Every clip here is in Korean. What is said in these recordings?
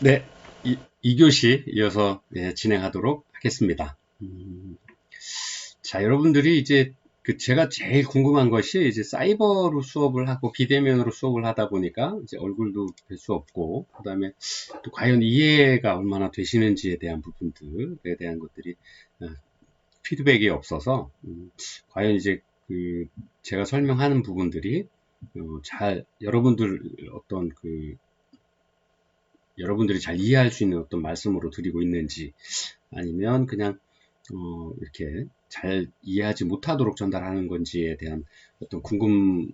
네, 이, 2교시 이어서 예, 진행하도록 하겠습니다. 음, 자, 여러분들이 이제 그 제가 제일 궁금한 것이 이제 사이버로 수업을 하고 비대면으로 수업을 하다 보니까 이제 얼굴도 뵐 수 없고 그다음에 또 과연 이해가 얼마나 되시는지에 대한 부분들에 대한 것들이 어, 피드백이 없어서 음, 과연 이제 그 제가 설명하는 부분들이 어, 잘 여러분들 어떤 그 여러분들이 잘 이해할 수 있는 어떤 말씀으로 드리고 있는지 아니면 그냥 어, 이렇게 잘 이해하지 못하도록 전달하는 건지에 대한 어떤 궁금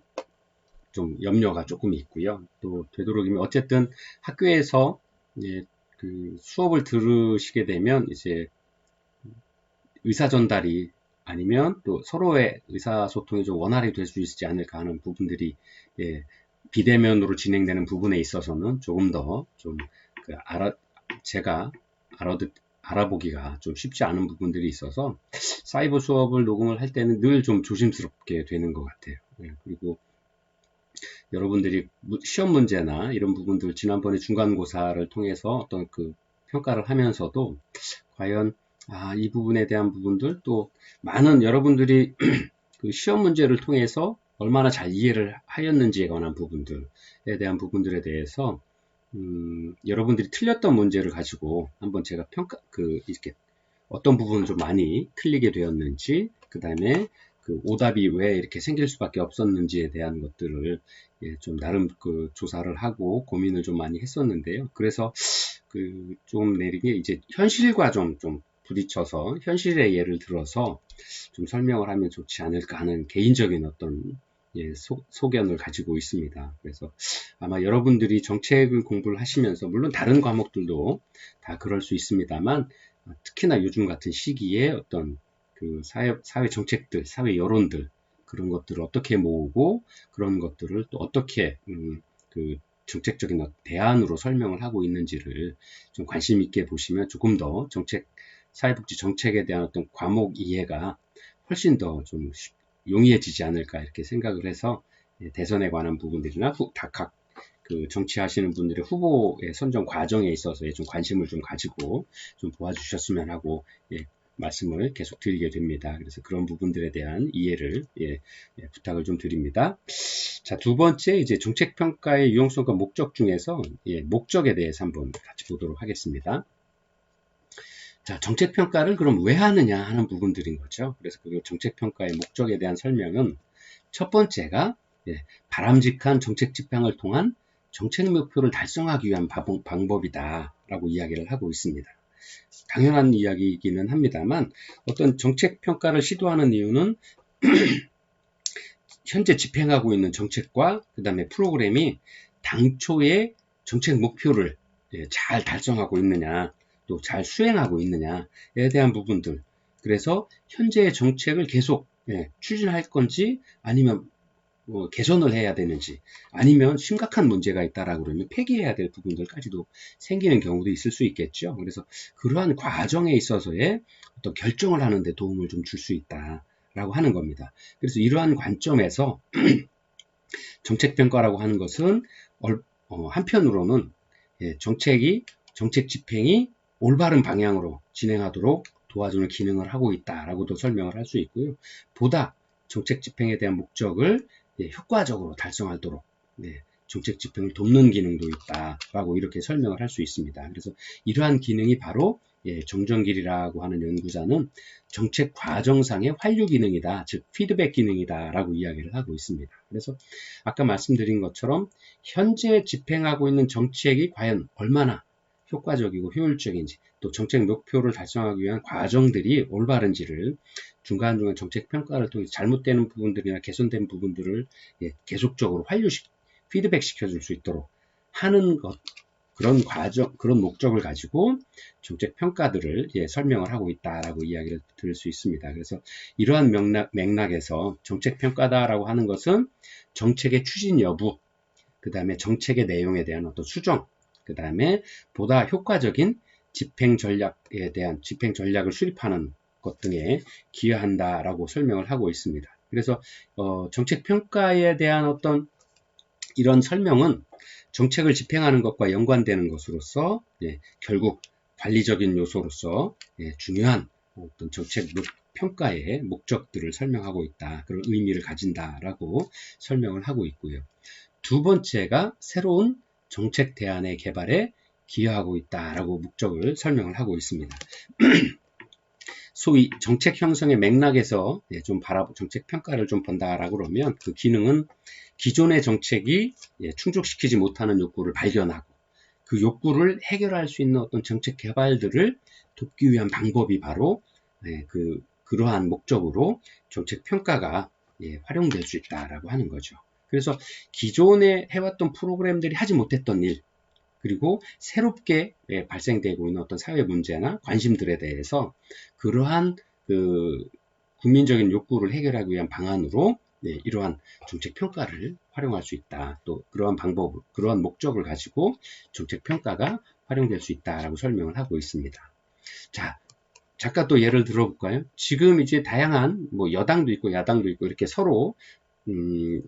좀 염려가 조금 있고요. 또 되도록이면 어쨌든 학교에서 이제 그 수업을 들으시게 되면 이제 의사 전달이 아니면 또 서로의 의사소통이 좀 원활히 될 수 있지 않을까 하는 부분들이 예, 비대면으로 진행되는 부분에 있어서는 조금 더좀 그 알아 제가 알아듣 알아보기가 좀 쉽지 않은 부분들이 있어서 사이버 수업을 녹음을 할 때는 늘 좀 조심스럽게 되는 것 같아요. 예, 그리고 여러분들이 시험 문제나 이런 부분들 지난번에 중간고사를 통해서 어떤 그 평가를 하면서도 과연 아, 이 부분에 대한 부분들 또 많은 여러분들이 그 시험 문제를 통해서 얼마나 잘 이해를 하였는지에 관한 부분들에 대한 부분들에 대해서 음, 여러분들이 틀렸던 문제를 가지고 한번 제가 평가 그 이렇게 어떤 부분을 좀 많이 틀리게 되었는지 그 다음에 그 오답이 왜 이렇게 생길 수밖에 없었는지에 대한 것들을 예, 좀 나름 그 조사를 하고 고민을 좀 많이 했었는데요. 그래서 그 좀 내린 게 이제 현실과 좀, 좀 부딪혀서 현실의 예를 들어서 좀 설명을 하면 좋지 않을까 하는 개인적인 어떤 예, 소, 소견을 가지고 있습니다. 그래서 아마 여러분들이 정책을 공부를 하시면서 물론 다른 과목들도 다 그럴 수 있습니다만 특히나 요즘 같은 시기에 어떤 그 사회, 사회 정책들, 사회 여론들 그런 것들을 어떻게 모으고 그런 것들을 또 어떻게 음, 그 정책적인 대안으로 설명을 하고 있는지를 좀 관심 있게 보시면 조금 더 정책 사회복지 정책에 대한 어떤 과목 이해가 훨씬 더 좀 용이해지지 않을까 이렇게 생각을 해서 예, 대선에 관한 부분들이나 각각 그 정치하시는 분들의 후보의 선정 과정에 있어서 좀 관심을 좀 가지고 좀 도와주셨으면 하고 예, 말씀을 계속 드리게 됩니다. 그래서 그런 부분들에 대한 이해를 예, 예, 부탁을 좀 드립니다. 자, 두 번째 이제 정책 평가의 유용성과 목적 중에서 예, 목적에 대해서 한번 같이 보도록 하겠습니다. 자, 정책평가를 그럼 왜 하느냐 하는 부분들인 거죠. 그래서 그 정책평가의 목적에 대한 설명은 첫 번째가 예, 바람직한 정책 집행을 통한 정책 목표를 달성하기 위한 방법이다 라고 이야기를 하고 있습니다. 당연한 이야기이기는 합니다만 어떤 정책 평가를 시도하는 이유는 현재 집행하고 있는 정책과 그 다음에 프로그램이 당초의 정책 목표를 예, 잘 달성하고 있느냐 또 잘 수행하고 있느냐에 대한 부분들. 그래서 현재의 정책을 계속 예, 추진할 건지 아니면 뭐 개선을 해야 되는지 아니면 심각한 문제가 있다라고 그러면 폐기해야 될 부분들까지도 생기는 경우도 있을 수 있겠죠. 그래서 그러한 과정에 있어서의 어떤 결정을 하는데 도움을 좀 줄 수 있다라고 하는 겁니다. 그래서 이러한 관점에서 정책평가라고 하는 것은 어, 한편으로는 예, 정책이 정책 집행이 올바른 방향으로 진행하도록 도와주는 기능을 하고 있다라고도 설명을 할 수 있고요. 보다 정책 집행에 대한 목적을 예, 효과적으로 달성하도록 네, 정책 집행을 돕는 기능도 있다라고 이렇게 설명을 할 수 있습니다. 그래서 이러한 기능이 바로 예, 정정길이라고 하는 연구자는 정책 과정상의 환류 기능이다, 즉 피드백 기능이다라고 이야기를 하고 있습니다. 그래서 아까 말씀드린 것처럼 현재 집행하고 있는 정책이 과연 얼마나 효과적이고 효율적인지 또 정책 목표를 달성하기 위한 과정들이 올바른지를 중간중간 정책 평가를 통해 잘못되는 부분들이나 개선된 부분들을 예, 계속적으로 환류시 피드백 시켜줄 수 있도록 하는 것 그런 과정 그런 목적을 가지고 정책 평가들을 예, 설명을 하고 있다라고 이야기를 들을 수 있습니다. 그래서 이러한 맥락, 맥락에서 정책 평가다라고 하는 것은 정책의 추진 여부 그 다음에 정책의 내용에 대한 어떤 수정 그 다음에 보다 효과적인 집행 전략에 대한 집행 전략을 수립하는 것 등에 기여한다라고 설명을 하고 있습니다. 그래서 어, 정책 평가에 대한 어떤 이런 설명은 정책을 집행하는 것과 연관되는 것으로서 예, 결국 관리적인 요소로서 예, 중요한 어떤 정책 평가의 목적들을 설명하고 있다. 그런 의미를 가진다라고 설명을 하고 있고요. 두 번째가 새로운 정책 대안의 개발에 기여하고 있다라고 목적을 설명을 하고 있습니다. 소위 정책 형성의 맥락에서 예, 좀 바라 정책 평가를 좀 본다라고 그러면 그 기능은 기존의 정책이 예, 충족시키지 못하는 욕구를 발견하고 그 욕구를 해결할 수 있는 어떤 정책 개발들을 돕기 위한 방법이 바로 예, 그 그러한 목적으로 정책 평가가 활용될 수 있다라고 하는 거죠. 그래서 기존에 해왔던 프로그램들이 하지 못했던 일, 그리고 새롭게 예, 발생되고 있는 어떤 사회 문제나 관심들에 대해서 그러한 그 국민적인 욕구를 해결하기 위한 방안으로 네, 이러한 정책 평가를 활용할 수 있다. 또 그러한 방법, 그러한 목적을 가지고 정책 평가가 활용될 수 있다라고 설명을 하고 있습니다. 자, 잠깐 또 예를 들어볼까요? 지금 이제 다양한 뭐 여당도 있고 야당도 있고 이렇게 서로 음,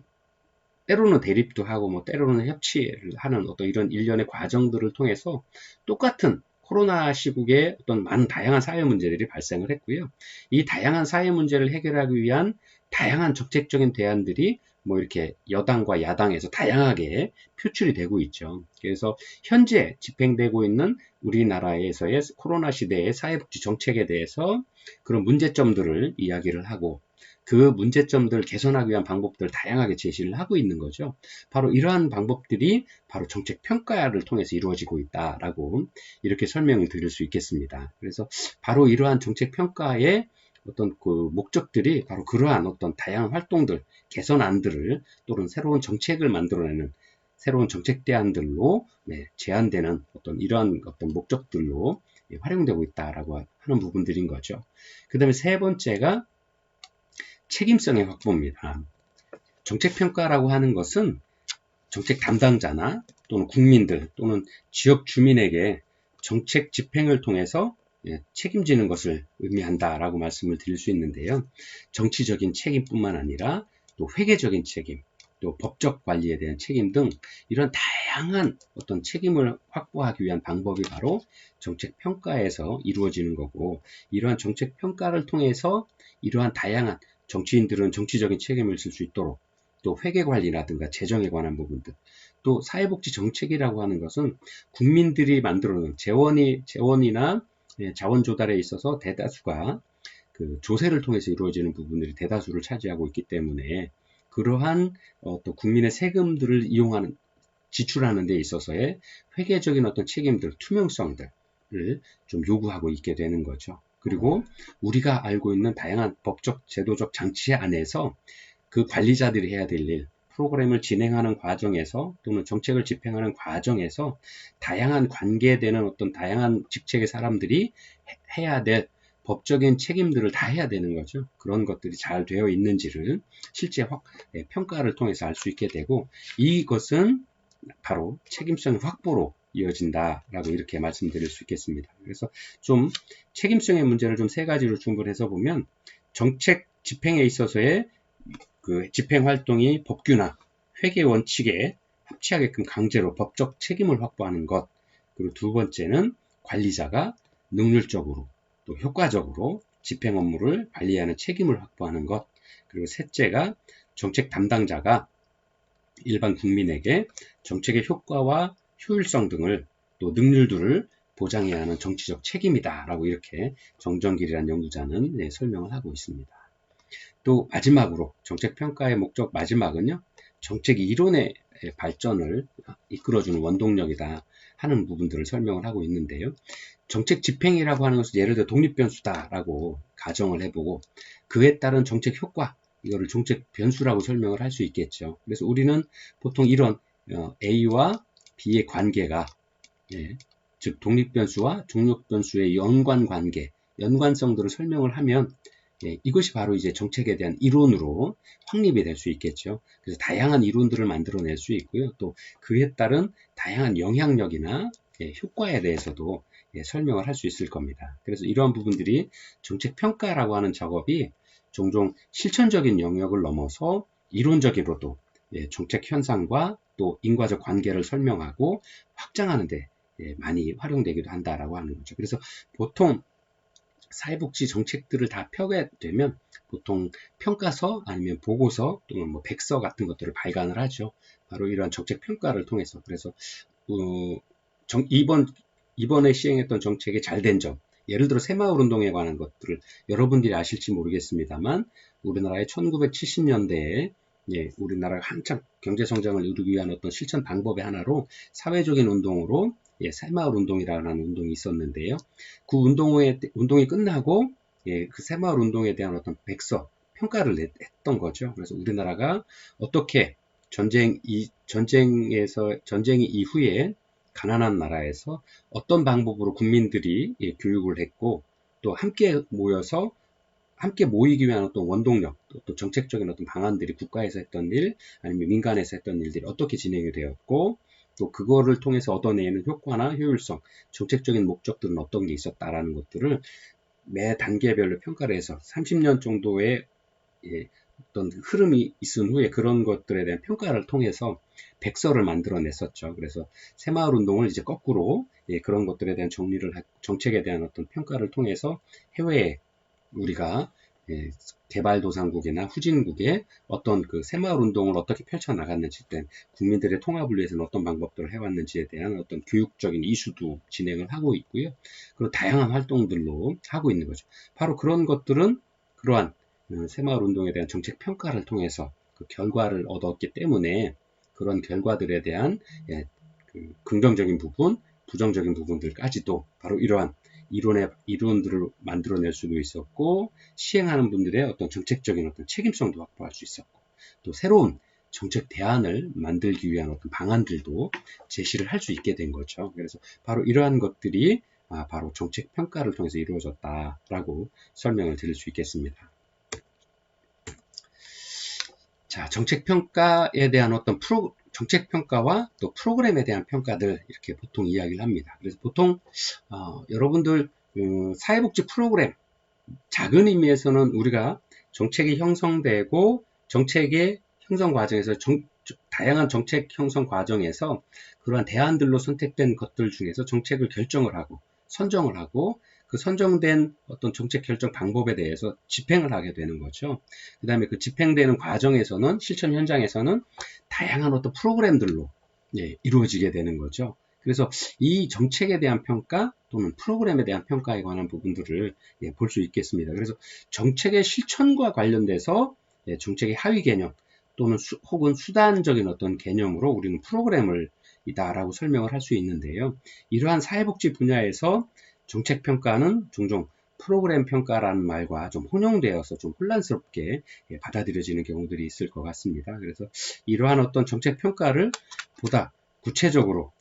때로는 대립도 하고 뭐 때로는 협치를 하는 어떤 이런 일련의 과정들을 통해서 똑같은 코로나 시국에 어떤 많은 다양한 사회 문제들이 발생을 했고요. 이 다양한 사회 문제를 해결하기 위한 다양한 정책적인 대안들이 뭐 이렇게 여당과 야당에서 다양하게 표출이 되고 있죠. 그래서 현재 집행되고 있는 우리나라에서의 코로나 시대의 사회복지 정책에 대해서 그런 문제점들을 이야기를 하고 그 문제점들을 개선하기 위한 방법들을 다양하게 제시를 하고 있는 거죠. 바로 이러한 방법들이 바로 정책 평가를 통해서 이루어지고 있다라고 이렇게 설명을 드릴 수 있겠습니다. 그래서 바로 이러한 정책 평가의 어떤 그 목적들이 바로 그러한 어떤 다양한 활동들, 개선안들을 또는 새로운 정책을 만들어내는 새로운 정책 대안들로 네, 제한되는 어떤 이러한 어떤 목적들로 활용되고 있다라고 하는 부분들인 거죠. 그 다음에 세 번째가 책임성의 확보입니다. 정책평가라고 하는 것은 정책 담당자나 또는 국민들 또는 지역 주민에게 정책 집행을 통해서 예, 책임지는 것을 의미한다라고 말씀을 드릴 수 있는데요. 정치적인 책임뿐만 아니라 또 회계적인 책임, 또 법적 관리에 대한 책임 등 이런 다양한 어떤 책임을 확보하기 위한 방법이 바로 정책 평가에서 이루어지는 거고 이러한 정책 평가를 통해서 이러한 다양한 정치인들은 정치적인 책임을 질 수 있도록 또 회계 관리라든가 재정에 관한 부분들 또 사회복지 정책이라고 하는 것은 국민들이 만들어 놓은 재원이 재원이나 예, 자원 조달에 있어서 대다수가 그 조세를 통해서 이루어지는 부분들이 대다수를 차지하고 있기 때문에 그러한 어, 또 국민의 세금들을 이용하는 지출하는 데 있어서의 회계적인 어떤 책임들, 투명성들을 좀 요구하고 있게 되는 거죠. 그리고 우리가 알고 있는 다양한 법적, 제도적 장치 안에서 그 관리자들이 해야 될 일, 프로그램을 진행하는 과정에서 또는 정책을 집행하는 과정에서 다양한 관계되는 어떤 다양한 직책의 사람들이 해야 될 법적인 책임들을 다 해야 되는 거죠. 그런 것들이 잘 되어 있는지를 실제 확, 예, 평가를 통해서 알 수 있게 되고 이것은 바로 책임성 확보로 이어진다라고 이렇게 말씀드릴 수 있겠습니다. 그래서 좀 책임성의 문제를 좀 세 가지로 중분해서 보면 정책 집행에 있어서의 그 집행 활동이 법규나 회계 원칙에 합치하게끔 강제로 법적 책임을 확보하는 것. 그리고 두 번째는 관리자가 능률적으로 또 효과적으로 집행 업무를 관리하는 책임을 확보하는 것. 그리고 셋째가 정책 담당자가 일반 국민에게 정책의 효과와 효율성 등을 또 능률들을 보장해야 하는 정치적 책임이다라고 이렇게 정정길이라는 연구자는 네, 설명을 하고 있습니다. 또 마지막으로 정책 평가의 목적 마지막은요. 정책 이론의 발전을 이끌어주는 원동력이다 하는 부분들을 설명을 하고 있는데요. 정책 집행이라고 하는 것은 예를 들어 독립 변수다라고 가정을 해보고 그에 따른 정책 효과 이거를 정책 변수라고 설명을 할 수 있겠죠. 그래서 우리는 보통 이런 어, A와 B의 관계가 예, 즉 독립변수와 중력변수의 연관 관계, 연관성들을 설명을 하면 예, 이것이 바로 이제 정책에 대한 이론으로 확립이 될 수 있겠죠. 그래서 다양한 이론들을 만들어낼 수 있고요. 또 그에 따른 다양한 영향력이나 예, 효과에 대해서도 예, 설명을 할 수 있을 겁니다. 그래서 이러한 부분들이 정책 평가라고 하는 작업이 종종 실천적인 영역을 넘어서 이론적으로도 예, 정책 현상과 또 인과적 관계를 설명하고 확장하는데 예, 많이 활용되기도 한다라고 하는 거죠. 그래서 보통 사회복지 정책들을 다 펴게 되면 보통 평가서 아니면 보고서 또는 뭐 백서 같은 것들을 발간을 하죠. 바로 이러한 정책 평가를 통해서 그래서 어, 정, 이번 이번에 시행했던 정책이 잘된 점, 예를 들어 새마을 운동에 관한 것들을 여러분들이 아실지 모르겠습니다만 우리나라의 1970년대에 예, 우리나라가 한창 경제 성장을 이루기 위한 어떤 실천 방법의 하나로 사회적인 운동으로 예, 새마을 운동이라는 운동이 있었는데요. 그 운동회, 운동이 끝나고 예, 그 새마을 운동에 대한 어떤 백서, 평가를 냈, 했던 거죠. 그래서 우리나라가 어떻게 전쟁, 이, 전쟁에서, 전쟁이 이후에 가난한 나라에서 어떤 방법으로 국민들이 예, 교육을 했고 또 함께 모여서 함께 모이기 위한 어떤 원동력, 또, 또 정책적인 어떤 방안들이 국가에서 했던 일, 아니면 민간에서 했던 일들이 어떻게 진행이 되었고, 또 그거를 통해서 얻어내는 효과나 효율성, 정책적인 목적들은 어떤 게 있었다라는 것들을 매 단계별로 평가를 해서 30년 정도의 예, 어떤 흐름이 있은 후에 그런 것들에 대한 평가를 통해서 백서를 만들어냈었죠. 그래서 새마을 운동을 이제 거꾸로 예, 그런 것들에 대한 정리를 정책에 대한 어떤 평가를 통해서 해외에 우리가 예, 개발도상국이나 후진국에 어떤 그 새마을 운동을 어떻게 펼쳐나갔는지 때 국민들의 통합을 위해서는 어떤 방법들을 해왔는지에 대한 어떤 교육적인 이슈도 진행을 하고 있고요. 그리고 다양한 활동들로 하고 있는 거죠. 바로 그런 것들은 그러한 어, 새마을 운동에 대한 정책 평가를 통해서 그 결과를 얻었기 때문에 그런 결과들에 대한 예, 그 긍정적인 부분, 부정적인 부분들까지도 바로 이러한 이론의 이론들을 만들어낼 수도 있었고 시행하는 분들의 어떤 정책적인 어떤 책임성도 확보할 수 있었고 또 새로운 정책 대안을 만들기 위한 어떤 방안들도 제시를 할 수 있게 된 거죠. 그래서 바로 이러한 것들이 아, 바로 정책 평가를 통해서 이루어졌다라고 설명을 드릴 수 있겠습니다. 자, 정책 평가에 대한 어떤 프로 정책 평가와 또 프로그램에 대한 평가들 이렇게 보통 이야기를 합니다. 그래서 보통 어, 여러분들 음, 사회복지 프로그램 작은 의미에서는 우리가 정책이 형성되고 정책의 형성 과정에서 정, 다양한 정책 형성 과정에서 그러한 대안들로 선택된 것들 중에서 정책을 결정을 하고 선정을 하고 그 선정된 어떤 정책 결정 방법에 대해서 집행을 하게 되는 거죠. 그 다음에 그 집행되는 과정에서는 실천 현장에서는 다양한 어떤 프로그램들로 예, 이루어지게 되는 거죠. 그래서 이 정책에 대한 평가 또는 프로그램에 대한 평가에 관한 부분들을 예, 볼 수 있겠습니다. 그래서 정책의 실천과 관련돼서 예, 정책의 하위 개념 또는 수, 혹은 수단적인 어떤 개념으로 우리는 프로그램을 이다라고 설명을 할 수 있는데요. 이러한 사회복지 분야에서 정책 평가는 종종 프로그램 평가라는 말과 좀 혼용되어서 좀 혼란스럽게 예, 받아들여지는 경우들이 있을 것 같습니다. 그래서 이러한 어떤 정책 평가를 보다 구체적으로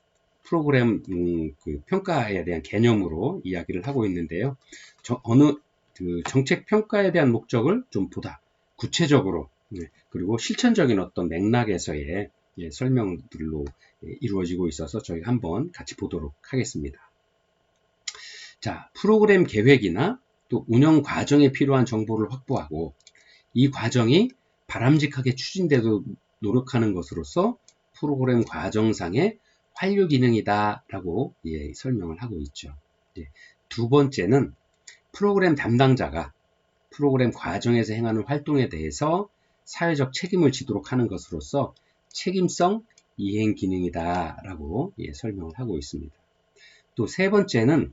프로그램 음, 그 평가에 대한 개념으로 이야기를 하고 있는데요. 저, 어느 그 정책 평가에 대한 목적을 좀 보다 구체적으로 네, 그리고 실천적인 어떤 맥락에서의 예, 설명들로 예, 이루어지고 있어서 저희 한번 같이 보도록 하겠습니다. 자, 프로그램 계획이나 또 운영 과정에 필요한 정보를 확보하고 이 과정이 바람직하게 추진되도록 노력하는 것으로서 프로그램 과정상의 활류 기능이다 라고 예, 설명을 하고 있죠. 예, 두 번째는 프로그램 담당자가 프로그램 과정에서 행하는 활동에 대해서 사회적 책임을 지도록 하는 것으로서 책임성 이행 기능이다 라고 예, 설명을 하고 있습니다. 또 세 번째는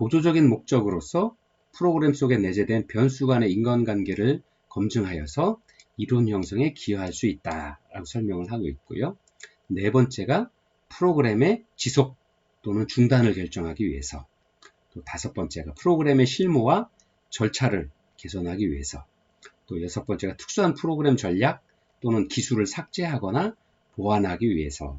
보조적인 목적으로서 프로그램 속에 내재된 변수 간의 인간관계를 검증하여서 이론 형성에 기여할 수 있다라고 설명을 하고 있고요. 네 번째가 프로그램의 지속 또는 중단을 결정하기 위해서. 또 다섯 번째가 프로그램의 실무와 절차를 개선하기 위해서. 또 여섯 번째가 특수한 프로그램 전략 또는 기술을 삭제하거나 보완하기 위해서.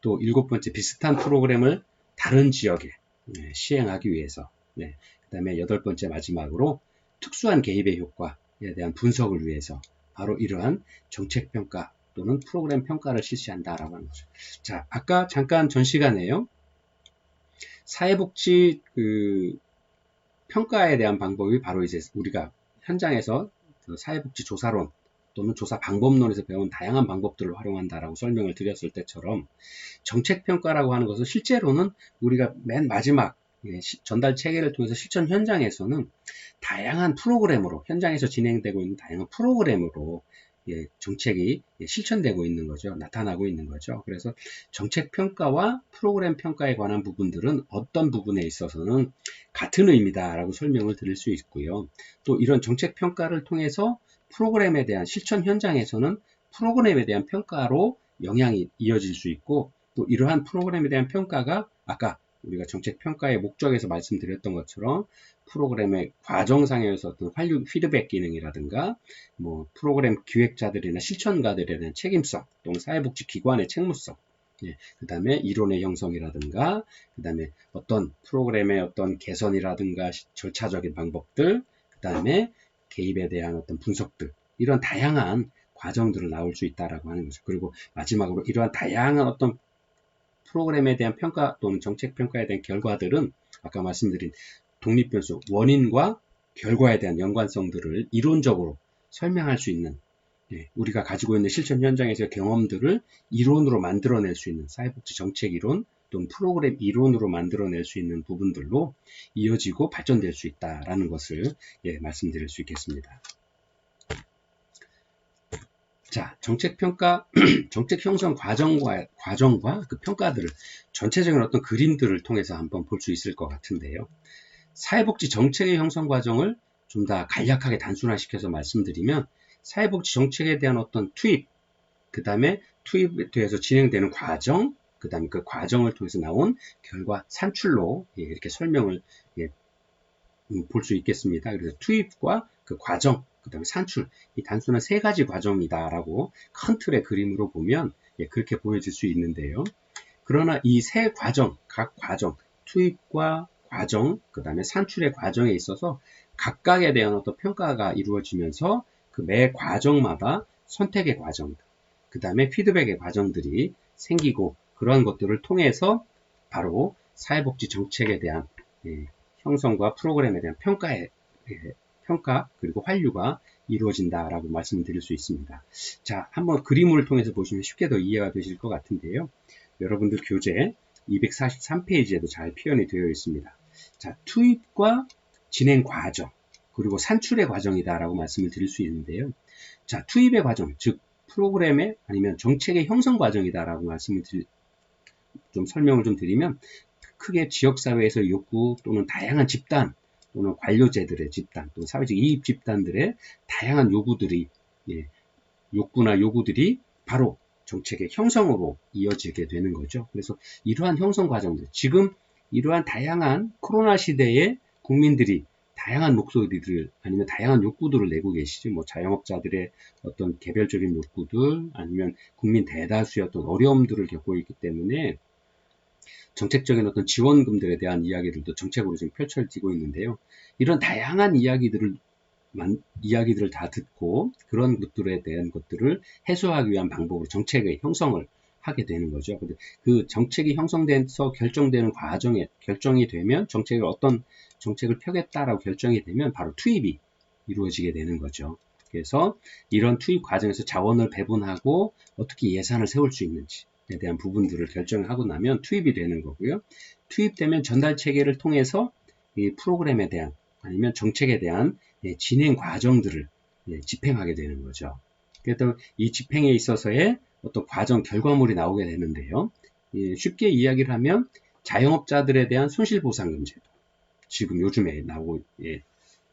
또 일곱 번째 비슷한 프로그램을 다른 지역에 네, 시행하기 위해서 네, 그 다음에 여덟 번째 마지막으로 특수한 개입의 효과에 대한 분석을 위해서 바로 이러한 정책 평가 또는 프로그램 평가를 실시한다라고 하는 거죠. 자, 아까 잠깐 전 시간에요. 사회복지 그 평가에 대한 방법이 바로 이제 우리가 현장에서 그 사회복지 조사론 또는 조사 방법론에서 배운 다양한 방법들을 활용한다라고 설명을 드렸을 때처럼 정책 평가라고 하는 것은 실제로는 우리가 맨 마지막 예, 시- 전달 체계를 통해서 실천 현장에서는 다양한 프로그램으로 현장에서 진행되고 있는 다양한 프로그램으로 예, 정책이 예, 실천되고 있는 거죠. 나타나고 있는 거죠. 그래서 정책 평가와 프로그램 평가에 관한 부분들은 어떤 부분에 있어서는 같은 의미다라고 설명을 드릴 수 있고요. 또 이런 정책 평가를 통해서 프로그램에 대한 실천 현장에서는 프로그램에 대한 평가로 영향이 이어질 수 있고 또 이러한 프로그램에 대한 평가가 아까 우리가 정책 평가의 목적에서 말씀드렸던 것처럼 프로그램의 과정상에서 어떤 피드백 기능이라든가 뭐 프로그램 기획자들이나 실천가들에 대한 책임성 또는 사회복지 기관의 책무성 예, 그 다음에 이론의 형성이라든가 그 다음에 어떤 프로그램의 어떤 개선이라든가 시- 절차적인 방법들 그 다음에 개입에 대한 어떤 분석들 이런 다양한 과정들을 나올 수 있다라고 하는 거죠. 그리고 마지막으로 이러한 다양한 어떤 프로그램에 대한 평가 또는 정책 평가에 대한 결과들은 아까 말씀드린 독립 변수 원인과 결과에 대한 연관성들을 이론적으로 설명할 수 있는 예, 우리가 가지고 있는 실천 현장에서 경험들을 이론으로 만들어낼 수 있는 사회복지 정책 이론 또는 프로그램 이론으로 만들어낼 수 있는 부분들로 이어지고 발전될 수 있다라는 것을 예, 말씀드릴 수 있겠습니다. 자, 정책 평가, 정책 형성 과정과 과정과 그 평가들을 전체적인 어떤 그림들을 통해서 한번 볼 수 있을 것 같은데요. 사회복지 정책의 형성 과정을 좀 더 간략하게 단순화시켜서 말씀드리면 사회복지 정책에 대한 어떤 투입, 그 다음에 투입에 대해서 진행되는 과정, 그 다음에 그 과정을 통해서 나온 결과 산출로 예, 이렇게 설명을 예, 볼수 있겠습니다. 그래서 투입과 그 과정, 그 다음에 산출, 이 단순한 세 가지 과정이다라고 큰 틀의 그림으로 보면 예, 그렇게 보여질 수 있는데요. 그러나 이 세 과정, 각 과정, 투입과 과정, 그 다음에 산출의 과정에 있어서 각각에 대한 어떤 평가가 이루어지면서 그 매 과정마다 선택의 과정, 그 다음에 피드백의 과정들이 생기고 그러한 것들을 통해서 바로 사회복지 정책에 대한 예, 형성과 프로그램에 대한 평가의 예, 평가 그리고 환류가 이루어진다라고 말씀드릴 수 있습니다. 자, 한번 그림을 통해서 보시면 쉽게 더 이해가 되실 것 같은데요. 여러분들 교재 243페이지에도 잘 표현이 되어 있습니다. 자, 투입과 진행 과정, 그리고 산출의 과정이다라고 말씀을 드릴 수 있는데요. 자, 투입의 과정, 즉 프로그램의 아니면 정책의 형성 과정이다라고 말씀을 드리, 좀 설명을 좀 드리면 크게 지역사회에서 욕구 또는 다양한 집단 또는 관료제들의 집단 또는 사회적 이익 집단들의 다양한 요구들이 예, 욕구나 요구들이 바로 정책의 형성으로 이어지게 되는 거죠. 그래서 이러한 형성 과정들 지금 이러한 다양한 코로나 시대에 국민들이 다양한 목소리들 아니면 다양한 욕구들을 내고 계시죠. 뭐 자영업자들의 어떤 개별적인 욕구들 아니면 국민 대다수의 어떤 어려움들을 겪고 있기 때문에 정책적인 어떤 지원금들에 대한 이야기들도 정책으로 지금 펼쳐지고 있는데요. 이런 다양한 이야기들을 만, 이야기들을 다 듣고 그런 것들에 대한 것들을 해소하기 위한 방법으로 정책의 형성을 하게 되는 거죠. 근데 그 정책이 형성돼서 결정되는 과정에 결정이 되면 정책을 어떤 정책을 펴겠다라고 결정이 되면 바로 투입이 이루어지게 되는 거죠. 그래서 이런 투입 과정에서 자원을 배분하고 어떻게 예산을 세울 수 있는지에 대한 부분들을 결정하고 나면 투입이 되는 거고요. 투입되면 전달 체계를 통해서 이 프로그램에 대한 아니면 정책에 대한 예, 진행 과정들을 예, 집행하게 되는 거죠. 그래서 이 집행에 있어서의 어떤 과정 결과물이 나오게 되는데요. 예, 쉽게 이야기를 하면 자영업자들에 대한 손실보상금 제도 지금 요즘에 나오고 예,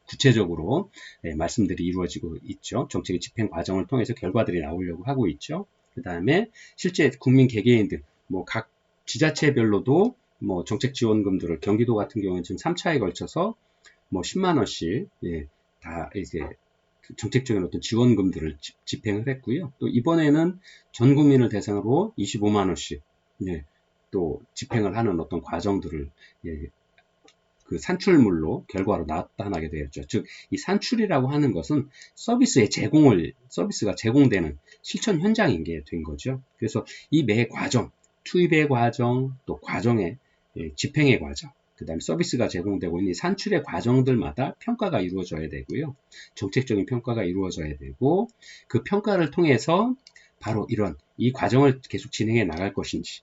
구체적으로 예, 말씀들이 이루어지고 있죠. 정책의 집행 과정을 통해서 결과들이 나오려고 하고 있죠. 그 다음에 실제 국민 개개인들 뭐 각 지자체별로도 뭐 정책 지원금들을 경기도 같은 경우는 지금 3차에 걸쳐서 뭐 10만 원씩 예, 다 이제 그 정책적인 어떤 지원금들을 집, 집행을 했고요. 또 이번에는 전 국민을 대상으로 25만 원씩 예, 또 집행을 하는 어떤 과정들을 예, 그 산출물로 결과로 나타나게 되었죠. 즉, 이 산출이라고 하는 것은 서비스의 제공을, 서비스가 제공되는 실천 현장인 게 된 거죠. 그래서 이 매 과정, 투입의 과정, 또 과정의 예, 집행의 과정, 그 다음에 서비스가 제공되고 있는 이 산출의 과정들마다 평가가 이루어져야 되고요. 정책적인 평가가 이루어져야 되고 그 평가를 통해서 바로 이런 이 과정을 계속 진행해 나갈 것인지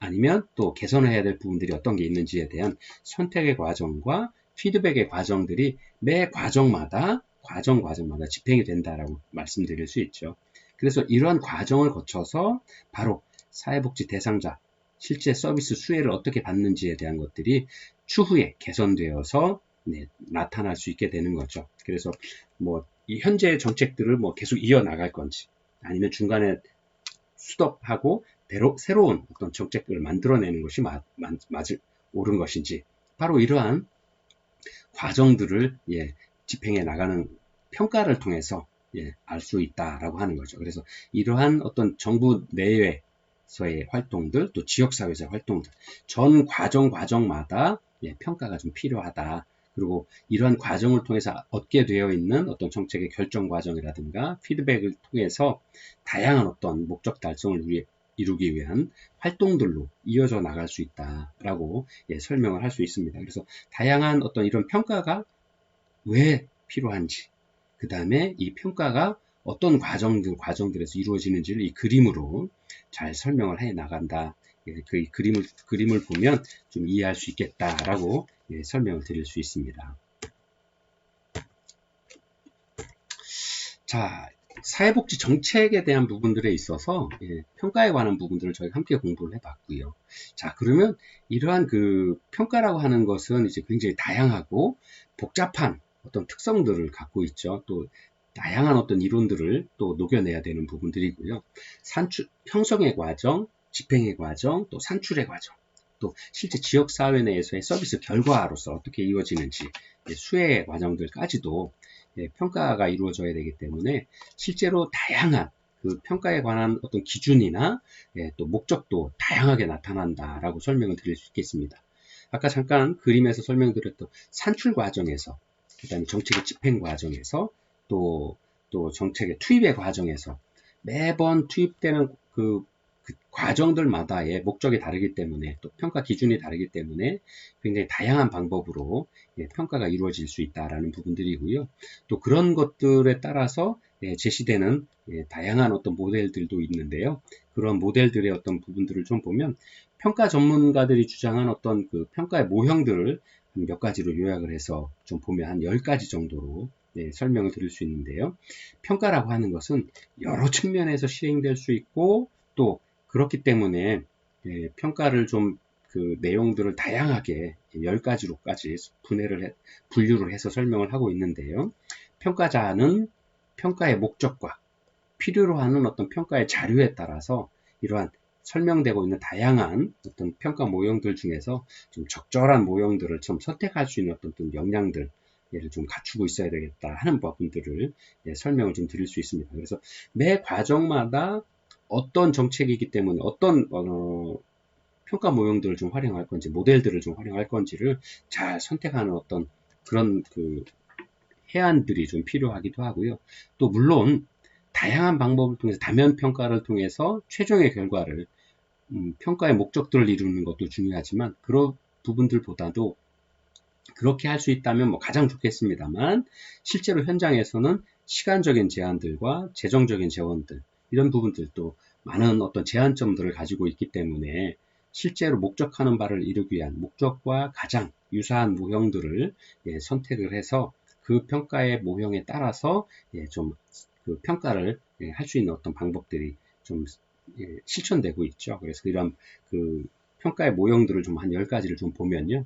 아니면 또 개선해야 될 부분들이 어떤 게 있는지에 대한 선택의 과정과 피드백의 과정들이 매 과정마다 과정 과정마다 집행이 된다라고 말씀드릴 수 있죠. 그래서 이러한 과정을 거쳐서 바로 사회복지 대상자 실제 서비스 수혜를 어떻게 받는지에 대한 것들이 추후에 개선되어서 네, 나타날 수 있게 되는 거죠. 그래서 뭐이 현재 정책들을 뭐 계속 이어 나갈 건지 아니면 중간에 수dob하고 배로, 새로운 어떤 정책들을 만들어내는 것이 맞, 맞, 맞을 옳은 것인지 바로 이러한 과정들을 예, 집행해 나가는 평가를 통해서 예, 알 수 있다라고 하는 거죠. 그래서 이러한 어떤 정부 내외에서의 활동들, 또 지역사회에서의 활동들, 전 과정 과정마다 예, 평가가 좀 필요하다. 그리고 이러한 과정을 통해서 얻게 되어 있는 어떤 정책의 결정 과정이라든가 피드백을 통해서 다양한 어떤 목적 달성을 위해 이루기 위한 활동들로 이어져 나갈 수 있다라고 예, 설명을 할 수 있습니다. 그래서 다양한 어떤 이런 평가가 왜 필요한지, 그 다음에 이 평가가 어떤 과정들, 과정들에서 이루어지는지를 이 그림으로 잘 설명을 해 나간다. 예, 그 그림을, 그림을 보면 좀 이해할 수 있겠다라고 예, 설명을 드릴 수 있습니다. 자, 사회복지 정책에 대한 부분들에 있어서 예, 평가에 관한 부분들을 저희가 함께 공부를 해봤고요. 자, 그러면 이러한 그 평가라고 하는 것은 이제 굉장히 다양하고 복잡한 어떤 특성들을 갖고 있죠. 또 다양한 어떤 이론들을 또 녹여내야 되는 부분들이고요. 산출, 형성의 과정, 집행의 과정, 또 산출의 과정, 또 실제 지역 사회 내에서의 서비스 결과로서 어떻게 이루어지는지 수혜의 과정들까지도 예, 평가가 이루어져야 되기 때문에 실제로 다양한 그 평가에 관한 어떤 기준이나 예, 또 목적도 다양하게 나타난다라고 설명을 드릴 수 있겠습니다. 아까 잠깐 그림에서 설명드렸던 산출 과정에서 그다음에 정책의 집행 과정에서 또 또 정책의 투입의 과정에서 매번 투입되는 그, 그 과정들마다의 목적이 다르기 때문에 또 평가 기준이 다르기 때문에 굉장히 다양한 방법으로 예, 평가가 이루어질 수 있다라는 부분들이고요. 또 그런 것들에 따라서 예, 제시되는 예, 다양한 어떤 모델들도 있는데요. 그런 모델들의 어떤 부분들을 좀 보면 평가 전문가들이 주장한 어떤 그 평가의 모형들을 몇 가지로 요약을 해서 좀 보면 한 10가지 정도로 네, 설명을 드릴 수 있는데요. 평가라고 하는 것은 여러 측면에서 시행될 수 있고 또 그렇기 때문에 예, 평가를 좀 그 내용들을 다양하게 10가지로까지 분해를 해, 분류를 해서 설명을 하고 있는데요. 평가자는 평가의 목적과 필요로 하는 어떤 평가의 자료에 따라서 이러한 설명되고 있는 다양한 어떤 평가 모형들 중에서 좀 적절한 모형들을 좀 선택할 수 있는 어떤 역량들 얘를 좀 갖추고 있어야 되겠다 하는 부분들을 예, 설명을 좀 드릴 수 있습니다. 그래서 매 과정마다 어떤 정책이기 때문에 어떤 어, 평가 모형들을 좀 활용할 건지 모델들을 좀 활용할 건지를 잘 선택하는 어떤 그런 그 해안들이 좀 필요하기도 하고요. 또 물론 다양한 방법을 통해서 다면 평가를 통해서 최종의 결과를 음, 평가의 목적들을 이루는 것도 중요하지만 그런 부분들보다도 그렇게 할 수 있다면 뭐 가장 좋겠습니다만 실제로 현장에서는 시간적인 제한들과 재정적인 재원들 이런 부분들도 많은 어떤 제한점들을 가지고 있기 때문에 실제로 목적하는 바를 이루기 위한 목적과 가장 유사한 모형들을 예, 선택을 해서 그 평가의 모형에 따라서 예, 좀그 평가를 예, 할 수 있는 어떤 방법들이 좀 예, 실천되고 있죠. 그래서 이런 그 평가의 모형들을 좀 한 10가지를 좀 보면요.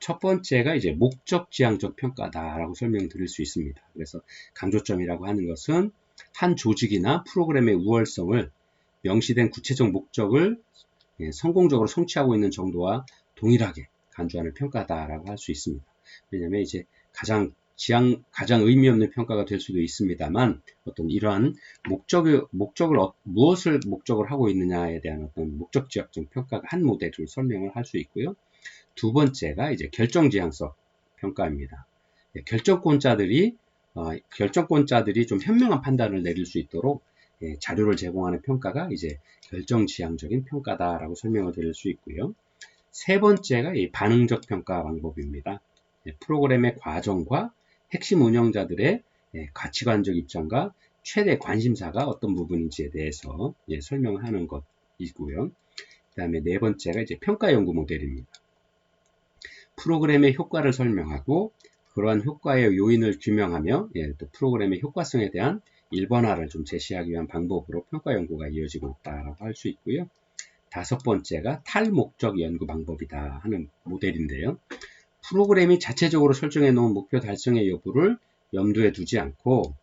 첫 번째가 이제 목적 지향적 평가다라고 설명드릴 수 있습니다. 그래서 강조점이라고 하는 것은 한 조직이나 프로그램의 우월성을 명시된 구체적 목적을 예, 성공적으로 성취하고 있는 정도와 동일하게 간주하는 평가다라고 할 수 있습니다. 왜냐하면 이제 가장 지향, 가장 의미 없는 평가가 될 수도 있습니다만 어떤 이러한 목적을, 목적을, 어, 무엇을 목적을 하고 있느냐에 대한 어떤 목적 지향적 평가가 한 모델을 설명을 할 수 있고요. 두 번째가 이제 결정 지향성 평가입니다. 예, 결정권자들이 어, 결정권자들이 좀 현명한 판단을 내릴 수 있도록 예, 자료를 제공하는 평가가 이제 결정지향적인 평가다라고 설명을 드릴 수 있고요. 세 번째가 이 반응적 평가 방법입니다. 예, 프로그램의 과정과 핵심 운영자들의 예, 가치관적 입장과 최대 관심사가 어떤 부분인지에 대해서 예, 설명하는 것이고요. 그 다음에 네 번째가 이제 평가 연구 모델입니다. 프로그램의 효과를 설명하고 그러한 효과의 요인을 규명하며 예, 또 프로그램의 효과성에 대한 일반화를 좀 제시하기 위한 방법으로 평가 연구가 이어지고 있다고 할 수 있고요. 다섯 번째가 탈목적 연구 방법이다 하는 모델인데요. 프로그램이 자체적으로 설정해 놓은 목표 달성의 여부를 염두에 두지 않고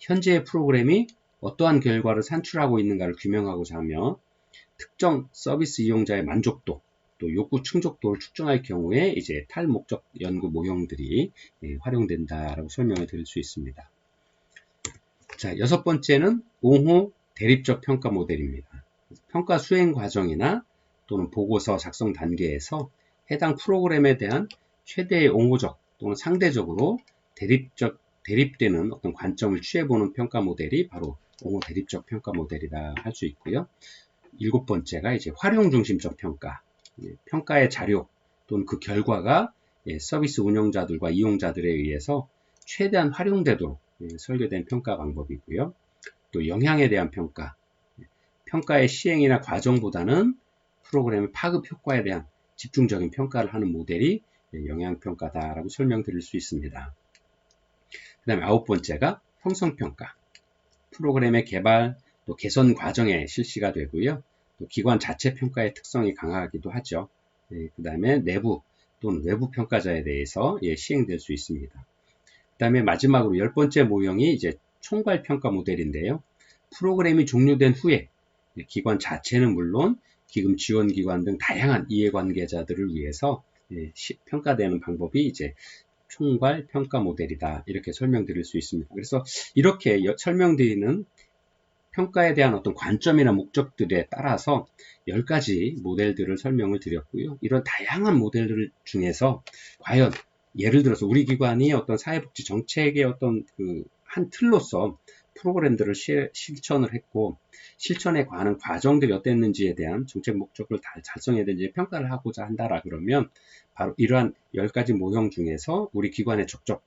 현재의 프로그램이 어떠한 결과를 산출하고 있는가를 규명하고자 하며 특정 서비스 이용자의 만족도 또 욕구 충족도를 측정할 경우에 이제 탈목적 연구 모형들이 예, 활용된다라고 설명을 드릴 수 있습니다. 자, 여섯 번째는 옹호 대립적 평가 모델입니다. 평가 수행 과정이나 또는 보고서 작성 단계에서 해당 프로그램에 대한 최대의 옹호적 또는 상대적으로 대립적 대립되는 어떤 관점을 취해보는 평가 모델이 바로 옹호 대립적 평가 모델이라 할 수 있고요. 일곱 번째가 이제 활용 중심적 평가. 예, 평가의 자료 또는 그 결과가 예, 서비스 운영자들과 이용자들에 의해서 최대한 활용되도록 예, 설계된 평가 방법이고요. 또 영향에 대한 평가. 평가의 시행이나 과정보다는 프로그램의 파급 효과에 대한 집중적인 평가를 하는 모델이 영향평가다라고 설명드릴 수 있습니다. 그 다음에 아홉 번째가 형성평가. 프로그램의 개발, 또 개선 과정에 실시가 되고요. 또 기관 자체 평가의 특성이 강하기도 하죠. 예, 그 다음에 내부 또는 외부 평가자에 대해서 예, 시행될 수 있습니다. 그 다음에 마지막으로 열 번째 모형이 이제 총괄 평가 모델인데요. 프로그램이 종료된 후에 예, 기관 자체는 물론 기금 지원 기관 등 다양한 이해관계자들을 위해서 예, 평가되는 방법이 이제 총괄 평가 모델이다 이렇게 설명드릴 수 있습니다. 그래서 이렇게 설명드리는 평가에 대한 어떤 관점이나 목적들에 따라서 10가지 모델들을 설명을 드렸고요. 이런 다양한 모델들 중에서 과연 예를 들어서 우리 기관이 어떤 사회복지 정책의 어떤 그 한 틀로서 프로그램들을 시, 실천을 했고 실천에 관한 과정들이 어땠는지에 대한 정책 목적을 다 달성해야 되는지 평가를 하고자 한다라 그러면 바로 이러한 10가지 모형 중에서 우리 기관에 적적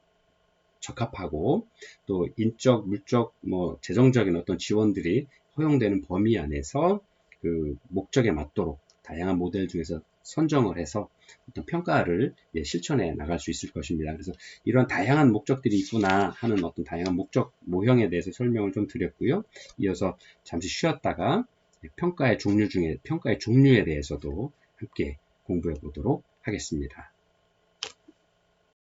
적합하고 또 인적, 물적, 뭐 재정적인 어떤 지원들이 허용되는 범위 안에서 그 목적에 맞도록 다양한 모델 중에서 선정을 해서 어떤 평가를 예, 실천해 나갈 수 있을 것입니다. 그래서 이런 다양한 목적들이 있구나 하는 어떤 다양한 목적 모형에 대해서 설명을 좀 드렸고요. 이어서 잠시 쉬었다가 평가의 종류 중에 평가의 종류에 대해서도 함께 공부해 보도록 하겠습니다.